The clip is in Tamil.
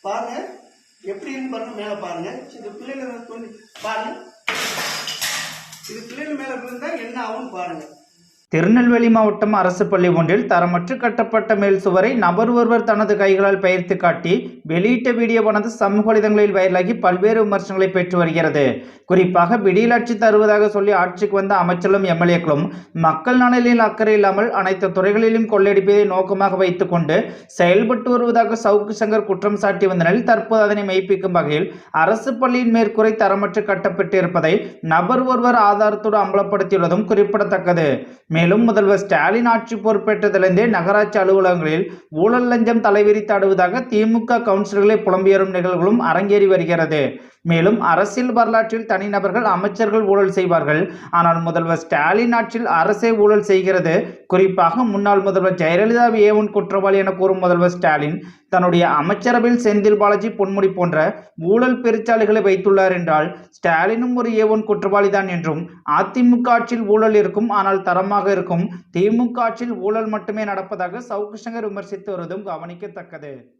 பாருங்க. எப்படின்னு பாருங்க மேலே பாருங்க. இது பிள்ளைங்க கொஞ்சம் பாருங்க. இது பிள்ளைகள் மேலே விழுந்தா என்ன ஆகும்னு பாருங்க. திருநெல்வேலி மாவட்டம் அரசு பள்ளி ஒன்றில் தரமற்று கட்டப்பட்ட மேல் சுவரை நபர் ஒருவர் தனது கைகளால் பெயர்த்து காட்டி வெளியிட்ட வீடியோவானது சமூக வலைதளங்களில் வைரலாகி பல்வேறு விமர்சனங்களை பெற்று வருகிறது. குறிப்பாக விடியலாட்சி தருவதாக சொல்லி ஆட்சிக்கு வந்த அமைச்சர்களும் எம்எல்ஏக்களும் மக்கள் நலனில் அக்கறை இல்லாமல் அனைத்து துறைகளிலும் கொள்ளையடிப்பதை நோக்கமாக வைத்துக்கொண்டு செயல்பட்டு வருவதாக சவுக்கு சங்கர் குற்றம் சாட்டி வந்த நிலையில் தற்போது அதனை மெய்ப்பிக்கும் வகையில் அரசு பள்ளியின் மேற்கூரை தரமற்று கட்டப்பட்டு இருப்பதை நபர் ஒருவர் ஆதாரத்தோடு அம்பலப்படுத்தியுள்ளதும் குறிப்பிடத்தக்கது. மேலும் முதல்வர் ஸ்டாலின் ஆட்சி பொறுப்பேற்றதிலிருந்தே நகராட்சி அலுவலகங்களில் ஊழல் லஞ்சம் தலைவிரித்தாடுவதாக திமுக கவுன்சிலர்களை புலம்பியரும் நிகழ்வுகளும் அரங்கேறி வருகிறது. மேலும் அரசியல் வரலாற்றில் தனிநபர்கள் அமைச்சர்கள் ஊழல் செய்வார்கள். ஆனால் முதல்வர் ஸ்டாலின் ஆட்சியில் அரசே ஊழல் செய்கிறது. குறிப்பாக முன்னாள் முதல்வர் ஜெயலலிதா ஏவன் குற்றவாளி என கூறும் முதல்வர் ஸ்டாலின் தன்னுடைய அமைச்சரவையில் செந்தில் பாலாஜி பொன்முடி போன்ற ஊழல் பெருச்சாலைகளை வைத்துள்ளார் என்றால் ஸ்டாலினும் ஒரு ஏவன் குற்றவாளிதான் என்றும் அதிமுக ஆட்சியில் ஊழல் இருக்கும் ஆனால் தரமாக இருக்கும். திமுக ஆட்சியில் ஊழல் மட்டுமே நடப்பதாக சவுக்கு சங்கர் விமர்சித்து வருவதும் கவனிக்கத்தக்கது.